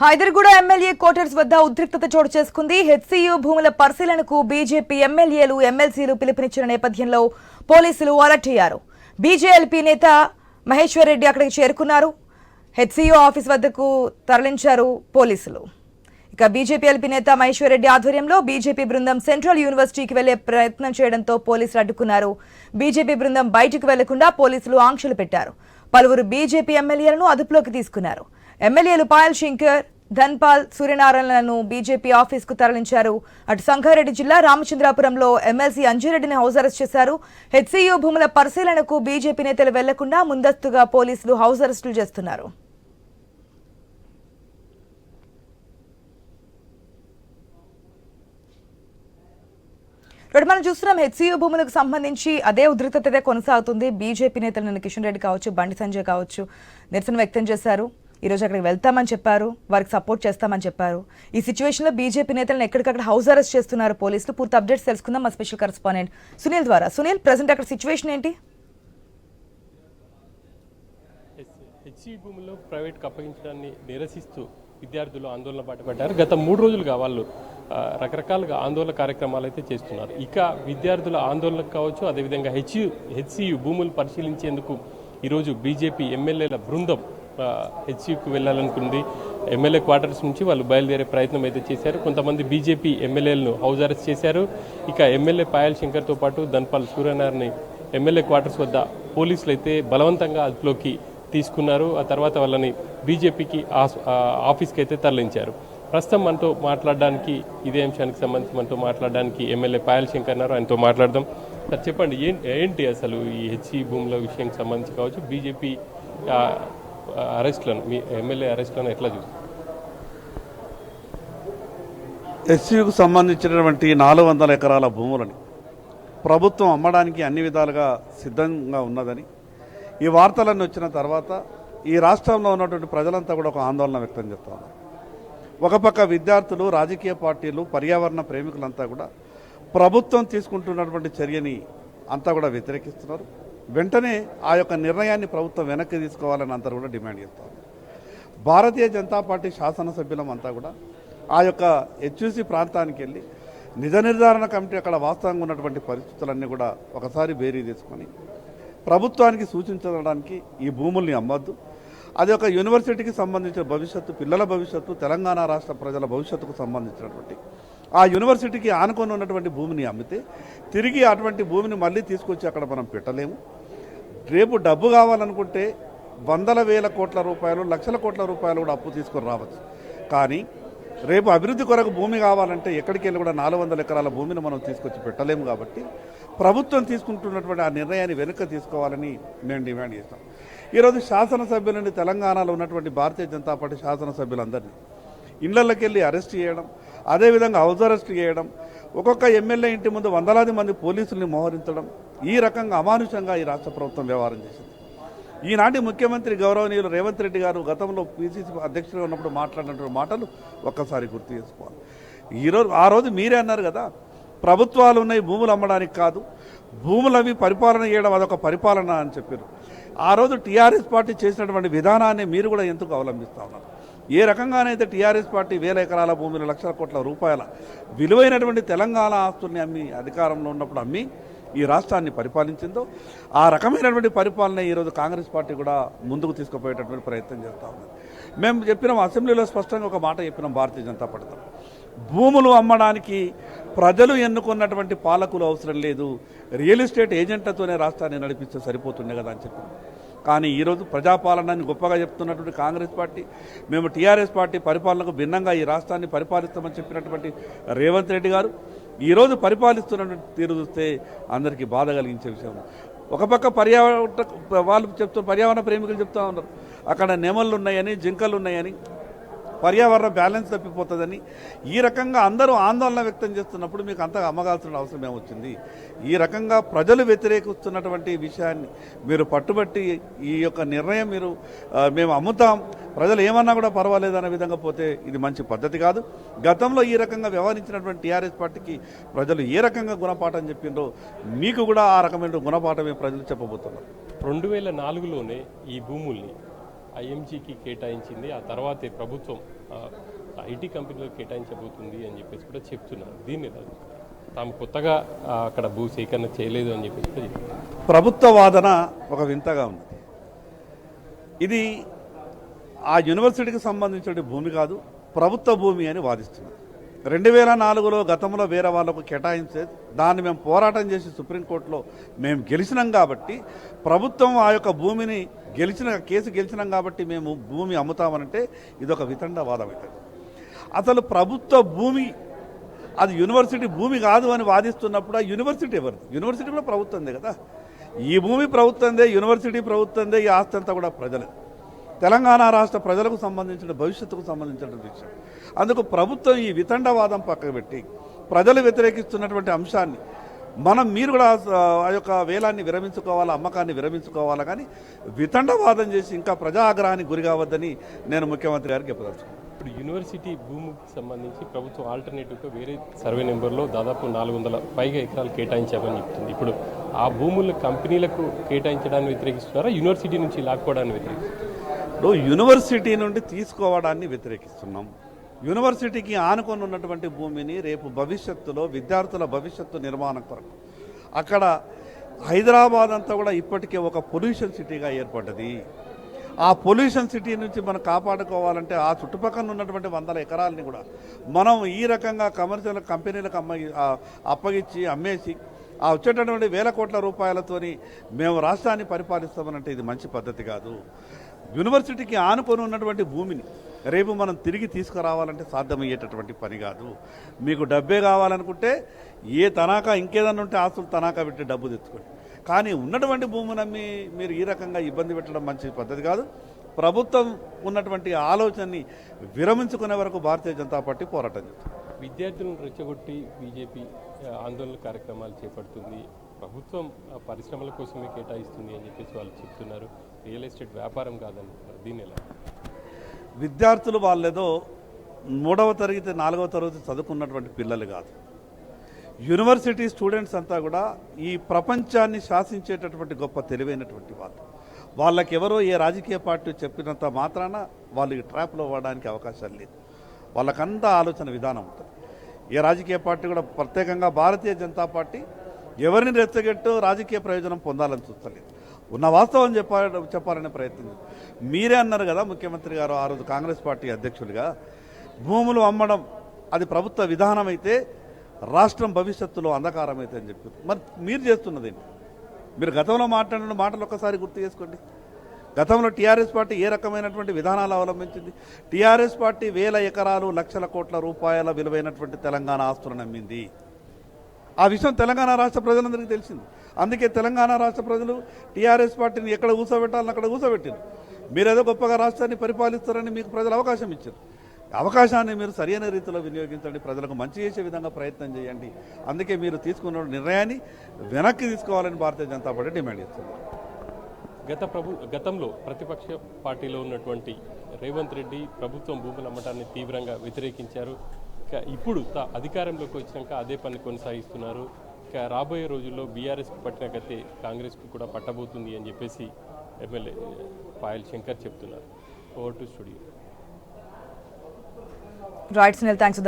Hyderguda MLA quarters వద్ద ఉద్రిక్తత చోటు చేసుకుంది. హెచ్సియు భూముల పరిశీలనకు బీజేపీ ఎమ్మెల్యేలు ఎమ్మెల్సీలు పిలుపునిచ్చిన నేపథ్యంలో పోలీసులు అలర్ట్ అయ్యారు. బీజేఎల్పీ నేత మహేశ్వర్ రెడ్డి అక్కడికి చేరుకున్నారు. హెచ్సియు ఆఫీస్ వద్దకు తరలించారు పోలీసులు. ఇక బీజేపీ ఎల్పీ నేత మహేశ్వర్ రెడ్డి ఆధ్వర్యంలో బీజేపీ బృందం సెంట్రల్ యూనివర్సిటీకి వెళ్ళే ప్రయత్నం చేయడంతో పోలీసులు అడ్డుకున్నారు. బీజేపీ బృందం బయటకు వెళ్ళకుండా పోలీసులు ఆంక్షలు పెట్టారు. పలువురు బీజేపీ ఎమ్మెల్యేలను అదుపులోకి తీసుకున్నారు. ఎమ్మెల్యేలు పాయల్ శంకర్ ధన్పాల్ సూర్యనారాయణలను బీజేపీ ఆఫీస్కు తరలించారు. అటు సంగారెడ్డి జిల్లా రామచంద్రాపురంలో ఎమ్మెల్సీ అంజిరెడ్డిని హౌస్ అరెస్ట్ చేశారు. హెచ్సీయూ భూముల పరిశీలనకు బీజేపీ నేతలు వెళ్ళకుండా ముందస్తుగా పోలీసులు హౌస్ అరెస్టులు చేస్తున్నారు. ఇప్పుడు మనం చూస్తున్నాం హెచ్సీయూ భూములకు సంబంధించి అదే ఉధృతతే కొనసాగుతుంది. బీజేపీ నేతలు కిషన్ రెడ్డి కావచ్చు బండి సంజయ్ కావచ్చు నిరసన వ్యక్తం చేశారు. ఈరోజు అక్కడికి వెళ్తామని చెప్పారు వారికి సపోర్ట్ చేస్తామని చెప్పారు. ఈ సిచ్యువేషన్లో బీజేపీ నేతలను ఎక్కడికక్కడ హౌస్ అరెస్ట్ చేస్తున్నారు పోలీసులు? పూర్తి అప్డేట్స్ తెలుసుకుందాం మా స్పెషల్ కరెస్పాండెంట్ సునీల్ ద్వారా. సునీల్ ప్రజెంట్ అక్కడ సిచ్యువేషన్ ఏంటి? హెచ్సి భూముల్లో ప్రైవేట్కి అప్పగించడాన్ని నిరసిస్తూ విద్యార్థులు ఆందోళన బాటపడ్డారు గత మూడు రోజులుగా వాళ్ళు రకరకాలుగా ఆందోళన కార్యక్రమాలు అయితే చేస్తున్నారు. ఇక విద్యార్థుల ఆందోళనకు కావచ్చు అదేవిధంగా హెచ్ హెచ్సియు భూములు పరిశీలించేందుకు ఈరోజు బీజేపీ ఎమ్మెల్యేల బృందం హెచ్సియుకు వెళ్ళాలనుకుంది. ఎమ్మెల్యే క్వార్టర్స్ నుంచి వాళ్ళు బయలుదేరే ప్రయత్నం అయితే చేశారు. కొంతమంది బీజేపీ ఎమ్మెల్యేలను హౌస్ అరెస్ట్ చేశారు. ఇక ఎమ్మెల్యే పాయల్ శంకర్తో పాటు ధన్పాల్ సూర్యనారాయణ ఎమ్మెల్యే క్వార్టర్స్ వద్ద పోలీసులు అయితే బలవంతంగా అదుపులోకి తీసుకున్నారు. ఆ తర్వాత వాళ్ళని బీజేపీకి ఆఫీస్కి అయితే తరలించారు. ప్రస్తుతం మనతో మాట్లాడడానికి ఇదే అంశానికి సంబంధించి మనతో మాట్లాడడానికి ఎమ్మెల్యే పాయల్ శంకర్ అన్నారు ఆయనతో మాట్లాడదాం. సార్ చెప్పండి ఏం ఏంటి అసలు ఈ హెచ్ఈ భూముల విషయానికి సంబంధించి కావచ్చు? బీజేపీ అరెస్ట్లను మీ ఎమ్మెల్యే అరెస్ట్లను ఎట్లా చూస్తారు? ఎస్సీకు సంబంధించినటువంటి నాలుగు వందల ఎకరాల భూములని ప్రభుత్వం అమ్మడానికి అన్ని విధాలుగా సిద్ధంగా ఉన్నదని ఈ వార్తలన్నీ వచ్చిన తర్వాత ఈ రాష్ట్రంలో ఉన్నటువంటి ప్రజలంతా కూడా ఒక ఆందోళన వ్యక్తం చేస్తూ ఒక పక్క విద్యార్థులు రాజకీయ పార్టీలు పర్యావరణ ప్రేమికులంతా కూడా ప్రభుత్వం తీసుకుంటున్నటువంటి చర్యని అంతా కూడా వ్యతిరేకిస్తున్నారు. వెంటనే ఆ యొక్క నిర్ణయాన్ని ప్రభుత్వం వెనక్కి తీసుకోవాలని అంతా కూడా డిమాండ్ చేస్తాం భారతీయ జనతా పార్టీ శాసనసభ్యులం అంతా కూడా ఆ యొక్క హెచ్యూసీ ప్రాంతానికి వెళ్ళి నిజ నిర్ధారణ కమిటీ అక్కడ వాస్తవంగా ఉన్నటువంటి పరిస్థితులన్నీ కూడా ఒకసారి బేరీ తీసుకొని ప్రభుత్వానికి సూచించడానికి ఈ భూముల్ని అమ్మద్దు. అది ఒక యూనివర్సిటీకి సంబంధించిన భవిష్యత్తు పిల్లల భవిష్యత్తు తెలంగాణ రాష్ట్ర ప్రజల భవిష్యత్తుకు సంబంధించినటువంటి ఆ యూనివర్సిటీకి ఆనుకొని ఉన్నటువంటి భూమిని అమ్మితే తిరిగి అటువంటి భూమిని మళ్ళీ తీసుకొచ్చి అక్కడ మనం పెట్టలేము. రేపు డబ్బు కావాలనుకుంటే వందల వేల కోట్ల రూపాయలు లక్షల కోట్ల రూపాయలు కూడా అప్పు తీసుకొని రావచ్చు. కానీ రేపు అభివృద్ధి కొరకు భూమి కావాలంటే ఎక్కడికి వెళ్ళి కూడా నాలుగు వందల ఎకరాల భూమిని మనం తీసుకొచ్చి పెట్టలేము కాబట్టి ప్రభుత్వం తీసుకుంటున్నటువంటి ఆ నిర్ణయాన్ని వెనుక తీసుకోవాలని మేము డిమాండ్ చేస్తాం. ఈరోజు శాసనసభ్యులని తెలంగాణలో ఉన్నటువంటి భారతీయ జనతా పార్టీ శాసనసభ్యులందరినీ ఇళ్ళలోకి వెళ్ళి అరెస్ట్ చేయడం అదేవిధంగా హౌస్ అరెస్ట్ చేయడం ఒక్కొక్క ఎమ్మెల్యే ఇంటి ముందు వందలాది మంది పోలీసుల్ని మోహరించడం ఈ రకంగా అమానుషంగా ఈ రాష్ట్ర ప్రభుత్వం వ్యవహారం చేసింది. ఈనాటి ముఖ్యమంత్రి గౌరవనీయులు రేవంత్ రెడ్డి గారు గతంలో పీసీసీ అధ్యక్షుడిగా ఉన్నప్పుడు మాట్లాడినటువంటి మాటలు ఒక్కసారి గుర్తు చేసుకోవాలి. ఈరోజు ఆ రోజు మీరే అన్నారు కదా ప్రభుత్వాలు ఉన్నాయి భూములు అమ్మడానికి కాదు భూములు అవి పరిపాలన చేయడం అదొక పరిపాలన అని చెప్పారు. ఆ రోజు టీఆర్ఎస్ పార్టీ చేసినటువంటి విధానాన్ని మీరు కూడా ఎందుకు అవలంబిస్తూ ఉన్నారు? ఏ రకంగానైతే టీఆర్ఎస్ పార్టీ వేల ఎకరాల భూమిని లక్షల కోట్ల రూపాయల విలువైనటువంటి తెలంగాణ ఆస్తుల్ని అమ్మి అధికారంలో ఉన్నప్పుడు అమ్మి ఈ రాష్ట్రాన్ని పరిపాలించిందో ఆ రకమైనటువంటి పరిపాలన ఈరోజు కాంగ్రెస్ పార్టీ కూడా ముందుకు తీసుకుపోయేటటువంటి ప్రయత్నం చేస్తూ ఉన్నది. మేము చెప్పినాం అసెంబ్లీలో స్పష్టంగా ఒక మాట చెప్పినాం భారతీయ జనతా పార్టీ భూములు అమ్మడానికి ప్రజలు ఎన్నుకున్నటువంటి పాలకులు అవసరం లేదు రియల్ ఎస్టేట్ ఏజెంట్లతోనే రాష్ట్రాన్ని నడిపిస్తే సరిపోతుండే కదా అని చెప్పి కానీ ఈరోజు ప్రజాపాలనని గొప్పగా చెప్తున్నటువంటి కాంగ్రెస్ పార్టీ మేము టీఆర్ఎస్ పార్టీ పరిపాలనకు భిన్నంగా ఈ రాష్ట్రాన్ని పరిపాలిస్తామని చెప్పినటువంటి రేవంత్ రెడ్డి గారు ఈరోజు పరిపాలిస్తున్నటువంటి తీరు చూస్తే అందరికీ బాధ కలిగించే విషయం. ఒక పక్క పర్యావరణ వాళ్ళు చెప్తూ పర్యావరణ ప్రేమికులు చెప్తా ఉన్నారు. అక్కడ నెమళ్ళు ఉన్నాయని జింకలు ఉన్నాయని. పర్యావరణ బ్యాలెన్స్ తప్పిపోతుందని ఈ రకంగా అందరూ ఆందోళన వ్యక్తం చేస్తున్నప్పుడు మీకు అంతగా అమ్మగాల్సిన అవసరం ఏమొచ్చింది? ఈ రకంగా ప్రజలు వ్యతిరేకిస్తున్నటువంటి విషయాన్ని మీరు పట్టుబట్టి ఈ యొక్క నిర్ణయం మీరు మేము అమ్ముతాం. ప్రజలు ఏమన్నా కూడా పర్వాలేదు అనే విధంగా పోతే ఇది మంచి పద్ధతి కాదు. గతంలో ఈ రకంగా వ్యవహరించినటువంటి టీఆర్ఎస్ పార్టీకి ప్రజలు ఏ రకంగా గుణపాఠం చెప్పిండ్రో మీకు కూడా ఆ రకమైన గుణపాఠమే ప్రజలు చెప్పబోతున్నారు. రెండు వేల నాలుగులోనే ఈ భూముల్ని ఐఎంజీకి కేటాయించింది. ఆ తర్వాతే ప్రభుత్వం ఐటీ కంపెనీలకు కేటాయించబోతుంది అని చెప్పేసి కూడా చెప్తున్నారు. దీన్ని ఎలా తాము కొత్తగా అక్కడ భూ సేకరణ చేయలేదు అని చెప్పేసి ప్రభుత్వ వాదన ఒక వింతగా ఉంది. ఇది ఆ యూనివర్సిటీకి సంబంధించిన భూమి కాదు ప్రభుత్వ భూమి అని వాదిస్తున్నారు. రెండు వేల నాలుగులో గతంలో వేరే వాళ్ళకు కేటాయించేది దాన్ని మేము పోరాటం చేసి సుప్రీంకోర్టులో మేము గెలిచినాం కాబట్టి ప్రభుత్వం ఆ యొక్క భూమిని గెలిచిన కేసు గెలిచినాం కాబట్టి మేము భూమి అమ్ముతామనంటే ఇది ఒక వితండవాదం అవుతుంది అసలు ప్రభుత్వ భూమి అది యూనివర్సిటీ భూమి కాదు అని వాదిస్తున్నప్పుడు ఆ యూనివర్సిటీ ఎవరు యూనివర్సిటీ కూడా ప్రభుత్వందే కదా. ఈ భూమి ప్రభుత్వందే యూనివర్సిటీ ప్రభుత్వందే ఈ ఆస్తి అంతా కూడా ప్రజలే. తెలంగాణ రాష్ట్ర ప్రజలకు సంబంధించిన భవిష్యత్తుకు సంబంధించిన విషయం. అందుకు ప్రభుత్వం ఈ వితండవాదం పక్కకు పెట్టి ప్రజలు వ్యతిరేకిస్తున్నటువంటి అంశాన్ని మనం మీరు కూడా ఆ యొక్క వేలాన్ని విరమించుకోవాలా అమ్మకాన్ని విరమించుకోవాలా కానీ వితండవాదం చేసి ఇంకా ప్రజా ఆగ్రహానికి గురి కావద్దని నేను ముఖ్యమంత్రి గారికి చెప్పదలుచుకున్నాను. ఇప్పుడు యూనివర్సిటీ భూమికి సంబంధించి ప్రభుత్వం ఆల్టర్నేటివ్గా వేరే సర్వే నెంబర్లో దాదాపు నాలుగు వందల పైగా ఎకరాలు కేటాయించామని చెప్తుంది. ఇప్పుడు ఆ భూములు కంపెనీలకు కేటాయించడాన్ని వ్యతిరేకిస్తున్నారా యూనివర్సిటీ నుంచి లాక్కోవడాన్ని వ్యతిరేకిస్తున్నారా? యూనివర్సిటీ నుండి తీసుకోవడాన్ని వ్యతిరేకిస్తున్నాం. యూనివర్సిటీకి ఆనుకొని ఉన్నటువంటి భూమిని రేపు భవిష్యత్తులో విద్యార్థుల భవిష్యత్తు నిర్మాణం కొరకు. అక్కడ హైదరాబాద్ అంతా కూడా ఇప్పటికే ఒక పొల్యూషన్ సిటీగా ఏర్పడ్డది. ఆ పొల్యూషన్ సిటీ నుంచి మనం కాపాడుకోవాలంటే ఆ చుట్టుపక్కల ఉన్నటువంటి వందల ఎకరాలని కూడా మనం ఈ రకంగా కమర్షియల్ కంపెనీలకు అమ్మ అప్పగించి అమ్మేసి ఆ వచ్చేటటువంటి వేల కోట్ల రూపాయలతోని మేము రాష్ట్రాన్ని పరిపాలిస్తామనంటే ఇది మంచి పద్ధతి కాదు. యూనివర్సిటీకి ఆనుకొని ఉన్నటువంటి భూమిని రేపు మనం తిరిగి తీసుకురావాలంటే సాధ్యమయ్యేటటువంటి పని కాదు. మీకు డబ్బే కావాలనుకుంటే ఏ తనాకా ఇంకేదన్నా ఉంటే ఆస్తులు తనాకా పెట్టి డబ్బు తెచ్చుకోండి. కానీ ఉన్నటువంటి భూమిని అమ్మి మీరు ఈ రకంగా ఇబ్బంది పెట్టడం మంచి పద్ధతి కాదు. ప్రభుత్వం ఉన్నటువంటి ఆలోచనని విరమించుకునే వరకు భారతీయ జనతా పార్టీ పోరాటం చేస్తుంది. విద్యార్థులను రెచ్చగొట్టి బీజేపీ ఆందోళన కార్యక్రమాలు చేపడుతుంది. ప్రభుత్వం పరిశ్రమల కోసమే కేటాయిస్తుంది అని చెప్పేసి వాళ్ళు చెప్తున్నారు. రియల్ ఎస్టేట్ వ్యాపారం కాదంటున్నారు దీని ఎలా? విద్యార్థులు వాళ్ళేదో మూడవ తరగతి నాలుగవ తరగతి చదువుకున్నటువంటి పిల్లలు కాదు. యూనివర్సిటీ స్టూడెంట్స్ అంతా కూడా ఈ ప్రపంచాన్ని శాసించేటటువంటి గొప్ప తెలివైనటువంటి వాళ్ళు. వాళ్ళకి ఎవరో ఏ రాజకీయ పార్టీ చెప్పినంత మాత్రాన వాళ్ళు ఈ ట్రాప్లో పడడానికి అవకాశాలు లేదు వాళ్ళకంతా ఆలోచన విధానం ఉంటుంది. ఏ రాజకీయ పార్టీ కూడా ప్రత్యేకంగా భారతీయ జనతా పార్టీ ఎవరిని రెచ్చగట్టు రాజకీయ ప్రయోజనం పొందాలని చూస్తలేదు. ఉన్న వాస్తవం చెప్పాల చెప్పాలనే ప్రయత్నం మీరే అన్నారు కదా ముఖ్యమంత్రి గారు ఆ రోజు కాంగ్రెస్ పార్టీ అధ్యక్షులుగా భూములు అమ్మడం అది ప్రభుత్వ విధానం అయితే రాష్ట్రం భవిష్యత్తులో అంధకారం అయితే అని చెప్పారు. మరి మీరు చేస్తున్నది ఏంటి? మీరు గతంలో మాట్లాడిన మాటలు ఒక్కసారి గుర్తు చేసుకోండి. గతంలో టీఆర్ఎస్ పార్టీ ఏ రకమైనటువంటి విధానాలు అవలంబించింది? టీఆర్ఎస్ పార్టీ వేల ఎకరాలు లక్షల కోట్ల రూపాయల విలువైనటువంటి తెలంగాణ ఆస్తులను అమ్మింది. ఆ విషయం తెలంగాణ రాష్ట్ర ప్రజలందరికీ తెలిసింది. అందుకే తెలంగాణ రాష్ట్ర ప్రజలు టీఆర్ఎస్ పార్టీని ఎక్కడ కూర్చోబెట్టాలని అక్కడ కూర్చోబెట్టారు మీరేదో గొప్పగా రాష్ట్రాన్ని పరిపాలిస్తారని మీకు ప్రజలు అవకాశం ఇచ్చారు. అవకాశాన్ని మీరు సరైన రీతిలో వినియోగించండి. ప్రజలకు మంచి చేసే విధంగా ప్రయత్నం చేయండి. అందుకే మీరు తీసుకున్న నిర్ణయాన్ని వెనక్కి తీసుకోవాలని భారతీయ జనతా పార్టీ డిమాండ్ చేస్తుంది. గత ప్రభు గతంలో ప్రతిపక్ష పార్టీలో ఉన్నటువంటి రేవంత్ రెడ్డి ప్రభుత్వం భూములు అమ్మటాన్ని తీవ్రంగా వ్యతిరేకించారు. ఇప్పుడు తా అధికారంలోకి వచ్చినాక అదే పని కొనసాగిస్తున్నారు. ఇక రాబోయే రోజుల్లో బీఆర్ఎస్కి పట్టిన గతే కాంగ్రెస్కి కూడా పట్టబోతుంది అని చెప్పేసి ఎమ్మెల్యే పాయల్ శంకర్ చెప్తున్నారు. Over to studio. Right Sunil thanks